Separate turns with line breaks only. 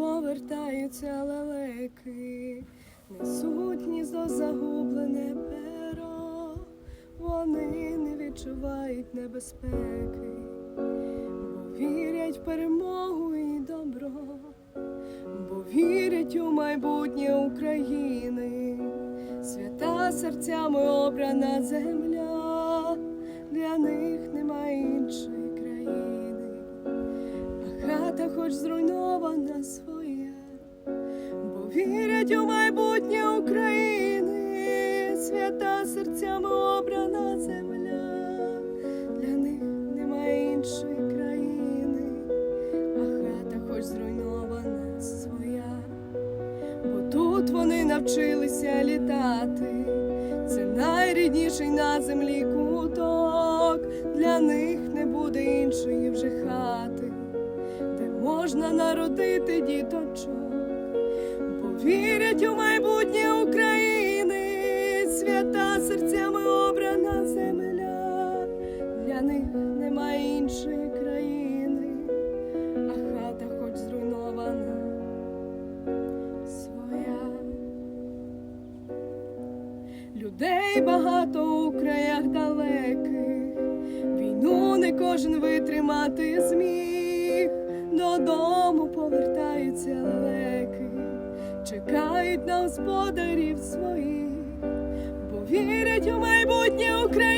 повертаються лелеки, несуть гніздо загублене перо, вони не відчувають небезпеки, бо вірять в перемогу і добро, бо вірять у майбутнє України, свята серцями обрана земля, для них немає хата хоч зруйнована своя, бо вірять у майбутнє України, свята серцями обрана земля, для них немає іншої країни, а хата хоч зруйнована своя, бо тут вони навчилися літати. Це найрідніший на землі куток, для них не буде можна народити діточок, бо вірять у майбутнє України, свята серцями обрана земля, для них немає іншої країни, а хата хоч зруйнована. Своя. Людей багато у краях далеких, війну не кожен витримати зміг, додому повертаються лелеки, чекають на господарів своїх, бо вірять у майбутнє України,